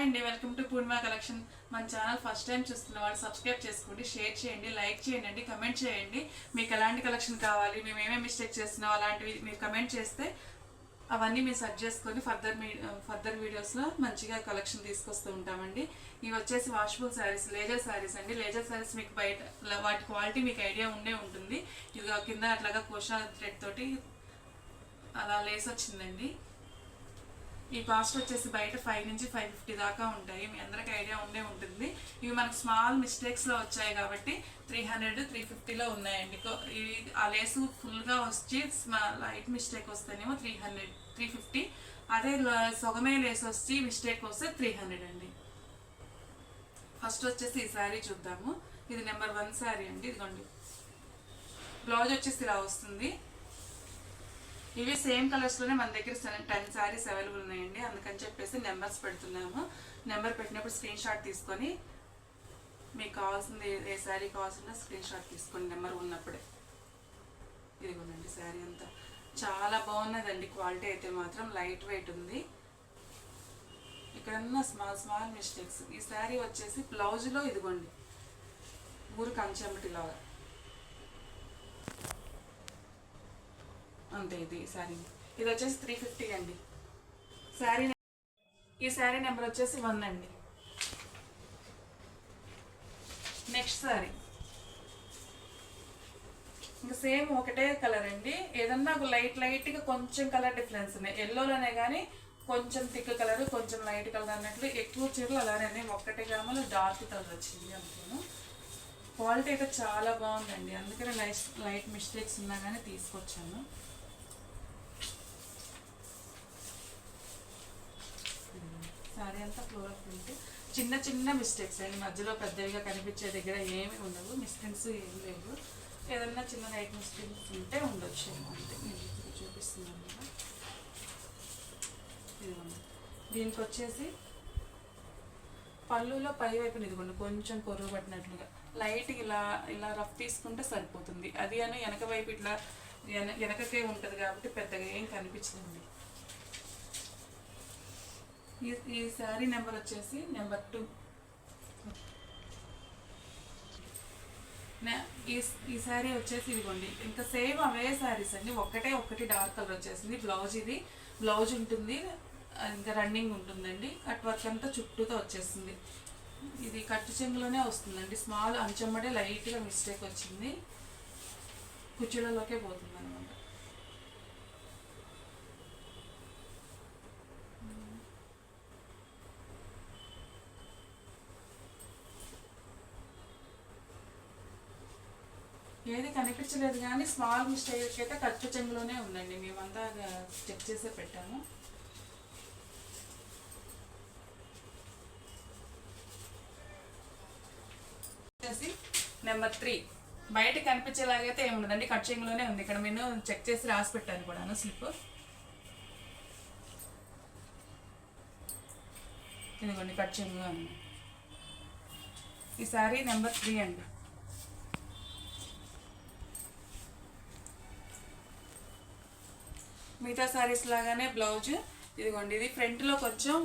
Hi అండి. Welcome to Purnima collection మన channel first time చూస్తున్న వాళ్ళు సబ్స్క్రైబ్ చేసుకోండి షేర్ చేయండి లైక్ చేయండి కమెంట్ చేయండి. మీకు ఎలాంటి కలెక్షన్ కావాలి మేము ఏమేమి మిస్టేక్ చేస్తున్నాం అలాంటివి మీరు కమెంట్ చేస్తే అవన్నీ మీరు సెట్ చేసుకొని ఫర్దర్ మీ uh, ఫర్దర్ వీడియోస్లో మంచిగా కలెక్షన్ తీసుకొస్తూ ఉంటామండి. ఇవి వచ్చేసి వాషబుల్ శారీస్ లేజర్ శారీస్ అండి. లేజర్ శారీస్ మీకు బయట వాటి క్వాలిటీ మీకు ఐడియా ఉండే ఉంటుంది. ఇవి కింద అట్లాగా కోషా థ్రెడ్ తోటి అలా లేస్ వచ్చిందండి. ఈ కాస్ట్ వచ్చేసి బయట ఫైవ్ నుంచి ఫైవ్ ఫిఫ్టీ దాకా ఉంటాయి. మీ అందరికి ఐడియా ఉండే ఉంటుంది. ఇవి మనకు స్మాల్ మిస్టేక్స్లో వచ్చాయి కాబట్టి త్రీ హండ్రెడ్ త్రీ ఫిఫ్టీలో ఉన్నాయండి. ఇవి ఆ లేసు ఫుల్గా వచ్చి లైట్ మిస్టేక్ వస్తేనేమో త్రీ హండ్రెడ్ త్రీ ఫిఫ్టీ అదే సొగమే లేస్ వచ్చి మిస్టేక్ వస్తే త్రీ హండ్రెడ్ అండి. ఫస్ట్ వచ్చేసి ఈ శారీ చూద్దాము. ఇది నెంబర్ వన్ శారీ అండి. ఇదిగోండి. బ్లౌజ్ వచ్చేసి ఇలా వస్తుంది. ఇవి సేమ్ కలర్స్లోనే మన దగ్గర టెన్ శారీస్ అవైలబుల్ ఉన్నాయండి. అందుకని చెప్పేసి నెంబర్స్ పెడుతున్నాము. నెంబర్ పెట్టినప్పుడు స్క్రీన్ షాట్ తీసుకొని మీకు కావాల్సింది ఏ- ఏ శారీ కావాల్సిందో స్క్రీన్ షాట్ తీసుకోండి నెంబర్ ఉన్నప్పుడే. ఇదిగోనండి శారీ అంతా. చాలా బాగున్నదండి. క్వాలిటీ అయితే మాత్రం లైట్ వెయిట్ ఉంది. ఇక్కడన్నా స్మాల్ స్మాల్ మిస్టేక్స్. ఈ శారీ వచ్చేసి బ్లౌజ్లో ఇదిగోండి. ఊరు కంచెమ్మటిలాగా అంతే ఇది శారీ. ఇది వచ్చేసి త్రీ ఫిఫ్టీ అండి. శారీ ఈ శారీ నెంబర్ వచ్చేసి వన్ అండి. నెక్స్ట్ శారీ. ఇంకా సేమ్ ఒకటే కలర్ అండి. ఏదన్నా ఒక లైట్ లైట్గా కొంచెం కలర్ డిఫరెన్స్ ఉన్నాయి. ఎల్లోలోనే కానీ కొంచెం థిక్ కలర్ కొంచెం లైట్ కలర్ అన్నట్లు ఎక్కువ చీరలు అలానే ఒక్కటే గ్రాములు డార్క్ కలర్ వచ్చింది అనుకోను. క్వాలిటీ అయితే చాలా బాగుందండి. అందుకనే లైట్ లైట్ మిస్టేక్స్ ఉన్నా కానీ తీసుకొచ్చాను. సారీ ఫ్లోరల్ ప్రింట్ చిన్న చిన్న మిస్టేక్స్ అండి. మధ్యలో పెద్దవిగా కనిపించే దగ్గర ఏమి ఉండవు. మిస్టేక్స్ ఏం లేవు. ఏదన్నా చిన్న లైట్ మిస్టేక్స్ ఉంటే ఉండొచ్చు. ఏమో అంతే. నేను ఇప్పుడు చూపిస్తున్నాను కదా. ఇదిగోండి. దీనికి వచ్చేసి పళ్ళులో పై వైపున ఇదిగోండి కొంచెం కొరువు పట్టినట్లుగా. లైట్ ఇలా ఇలా రఫ్ తీసుకుంటే సరిపోతుంది. అది అని వెనక వైపు ఇట్లా వెన- వెనకకే ఉంటుంది కాబట్టి పెద్దగా ఏం కనిపించదండి. ఈ ఈ శారీ నెంబర్ వచ్చేసి నెంబర్ టూ. ఈ ఈ శారీ వచ్చేసి ఇదిగోండి. ఇంకా సేమ్ అవే శారీస్ అండి. ఒక్కటే ఒక్కటి డార్క్ కలర్ వచ్చేసింది. బ్లౌజ్ ఇది. బ్లౌజ్ ఉంటుంది. ఇంకా రన్నింగ్ ఉంటుందండి. కట్ వర్క్ అంతా చుట్టూతో వచ్చేసింది. ఇది కట్టు చెంగులోనే వస్తుందండి. స్మాల్ అంచెమ్మడే లైట్గా మిస్టేక్ వచ్చింది. కుచ్చులలోకే పోతుంది అనమాట ఏది కనిపించలేదు కానీ స్మాల్ మిస్టేక్ అయితే ఖర్చు చెంగులోనే ఉందండి. మేమంతా చెక్ చేసే పెట్టాము. వచ్చేసి నెంబర్ త్రీ. బయట కనిపించేలాగైతే ఏమి ఉండదండి కట్ చెంగులోనే ఉంది. ఇక్కడ నేను చెక్ చేసి రాసి పెట్టాను కూడాను స్లిప్. ఇదిగోండి కట్ ఉంది. ఈ సారీ నెంబర్ త్రీ అండి. మిగతా శారీస్ లాగానే బ్లౌజ్. ఇదిగోండి ఇది ఫ్రంట్లో కొంచెం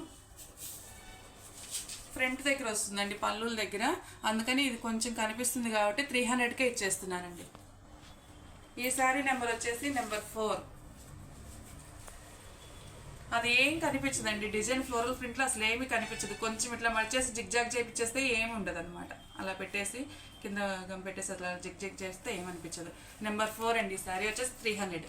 ఫ్రంట్ దగ్గర వస్తుందండి పళ్ళుల దగ్గర. అందుకని ఇది కొంచెం కనిపిస్తుంది కాబట్టి త్రీ హండ్రెడ్కే ఇచ్చేస్తున్నానండి. ఈ శారీ నెంబర్ వచ్చేసి నెంబర్ ఫోర్. అది ఏం కనిపించదండి డిజైన్ ఫ్లోరల్ ప్రింట్లో అసలు ఏమీ కనిపించదు. కొంచెం ఇట్లా మడిచేసి జిగ్ జాగ్ చేపించేస్తే ఏమి ఉండదు అనమాట అలా పెట్టేసి కింద గమ్ పెట్టేసి అట్లా జిగ్ చేస్తే ఏమనిపించదు. నెంబర్ ఫోర్ అండి ఈ శారీ వచ్చేసి త్రీ హండ్రెడ్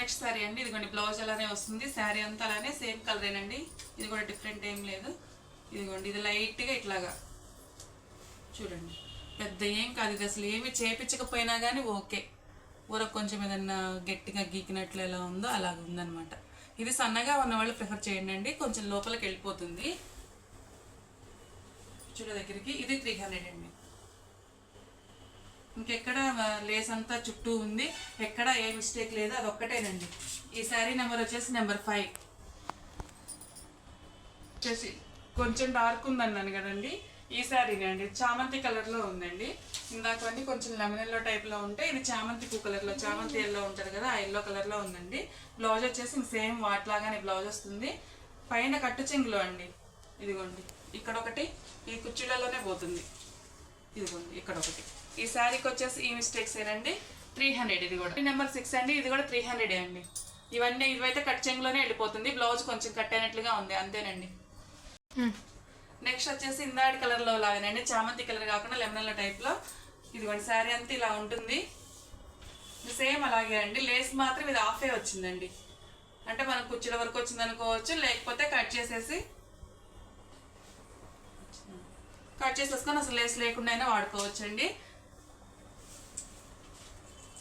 నెక్స్ట్ శారీ అండి. ఇదిగోండి బ్లౌజ్ అలానే వస్తుంది. శారీ అంతా అలానే సేమ్ కలరేనండి. ఇది కూడా డిఫరెంట్ ఏం లేదు. ఇదిగోండి ఇది లైట్గా ఇట్లాగా. చూడండి. పెద్ద ఏం కాదు ఇది అసలు. ఏమి చేపించకపోయినా కానీ ఓకే. ఊర కొంచెం ఏదన్నా గట్టిగా గీకినట్లు ఎలా ఉందో అలాగ ఉందన్నమాట. ఇది సన్నగా ఉన్న వాళ్ళు ప్రిఫర్ చేయండి అండి. కొంచెం లోపలికి వెళ్ళిపోతుంది. చూడ దగ్గరికి. ఇది త్రీ హండ్రెడ్ అండి. ఇంకెక్కడ లేస్ అంతా చుట్టూ ఉంది. ఎక్కడ ఏ మిస్టేక్ లేదు అది ఒక్కటేనండి ఈ శారీ నెంబర్ వచ్చేసి నెంబర్ ఫైవ్ వచ్చేసి కొంచెం డార్క్ ఉందన్నాను కదండి. ఈ శారీనే అండి. చామంతి కలర్లో ఉందండి. ఇందాకవన్నీ కొంచెం లెమన్ ఎల్లో టైప్లో ఉంటే ఇది చామంతి పూ కలర్లో చామంతి ఎల్లో ఉంటుంది కదా ఆ ఎల్లో కలర్లో ఉందండి. బ్లౌజ్ వచ్చేసి సేమ్ వాట్లాగానే బ్లౌజ్ వస్తుంది. పైన కట్టు చెంగులో అండి. ఇదిగోండి. ఇక్కడ ఒకటి ఈ కుర్చీలలోనే పోతుంది. ఇదిగోండి ఇక్కడ ఒకటి. ఈ శారీకి వచ్చేసి ఈ మిస్టేక్స్ ఏనండి? త్రీ హండ్రెడ్ ఇది కూడా. నెంబర్ సిక్స్ అండి ఇది కూడా త్రీ హండ్రెడ్ అండి. ఇవన్నీ ఇవైతే కట్ చెంగులోనే వెళ్ళిపోతుంది. బ్లౌజ్ కొంచెం కట్ అయినట్లుగా ఉంది అంతేనండి. నెక్స్ట్ వచ్చేసి ఇందాడి కలర్లో లాగానండి. చామంతి కలర్ కాకుండా లెమన్ టైప్లో. ఇదిగోండి శారీ అంతా ఇలా ఉంటుంది. సేమ్ అలాగే అండి. లేస్ మాత్రం ఇది ఆఫే వచ్చిందండి. అంటే మనం కుర్చీల వరకు వచ్చింది అనుకోవచ్చు లేకపోతే కట్ చేసేసి కట్ చేసేసుకొని అసలు లేస్ లేకుండా అయినా వాడుకోవచ్చు అండి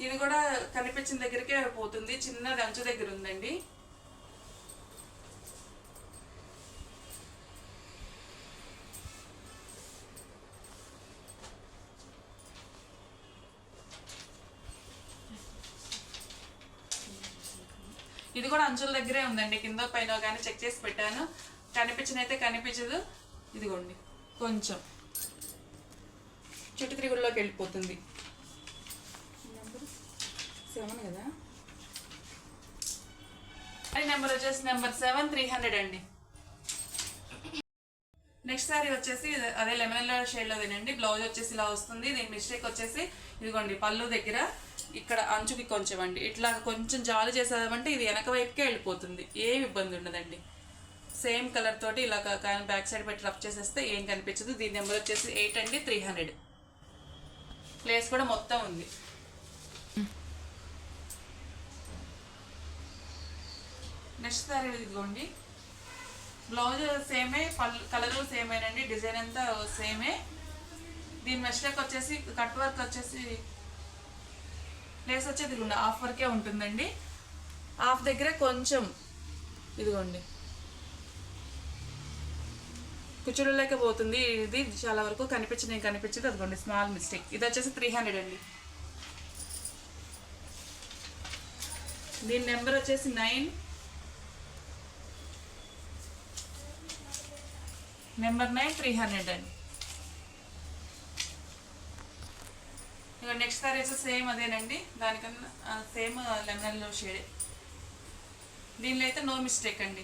ఇది కూడా కనిపించిన దగ్గరికే పోతుంది. చిన్నది అంచు దగ్గర ఉందండి. ఇది కూడా అంచుల దగ్గరే ఉందండి. కింద పైన కానీ చెక్ చేసి పెట్టాను. కనిపించినైతే కనిపించదు. ఇదిగోండి. కొంచెం. చుట్టు తిరుగుల్లోకి వెళ్ళిపోతుంది. సెవెన్ కదా? అది నెంబర్ వచ్చేసి నెంబర్ సెవెన్ త్రీ హండ్రెడ్ అండి. నెక్స్ట్ సారీ వచ్చేసి అదే లెమన్ షేడ్ షేడ్లో తినండి బ్లౌజ్ వచ్చేసి ఇలా వస్తుంది. దీని మిస్టేక్ వచ్చేసి ఇదిగోండి పళ్ళు దగ్గర ఇక్కడ అంచుకి కొంచెం అండి. ఇట్లా కొంచెం జాలు చేసేదామంటే ఇది వెనక వైపుకే వెళ్ళిపోతుంది. ఏం ఇబ్బంది ఉండదండి. సేమ్ కలర్ తోటి ఇలా బ్యాక్ సైడ్ పెట్టి రఫ్ చేసేస్తే ఏం కనిపించదు. దీని నెంబర్ వచ్చేసి ఎయిట్ అండి త్రీ హండ్రెడ్. ప్లేస్ కూడా మొత్తం ఉంది. నెక్స్ట్ సారీ ఇదిగోండి. బ్లౌజ్ సేమే పళ్ళు కలర్ సేమేనండి డిజైన్ అంతా సేమే. దీని మెస్టేక్ వచ్చేసి కట్ వర్క్ వచ్చేసి ప్లేస్ వచ్చేది ఇదిగోండి హాఫ్ వర్కే ఉంటుందండి. హాఫ్ దగ్గర కొంచెం ఇదిగోండి. కుచ్చుడులోకి పోతుంది. ఇది చాలా వరకు కనిపించింది కనిపించింది. అదిగోండి స్మాల్ మిస్టేక్. ఇది వచ్చేసి త్రీ హండ్రెడ్ అండి. దీని నెంబర్ వచ్చేసి nine number nine three hundred అండి ఇక నెక్స్ట్ సారీ అయితే సేమ్ అదేనండి. దానికన్నా సేమ్ లెమన్లో షేడే దీనిలో అయితే నో మిస్టేక్ అండి.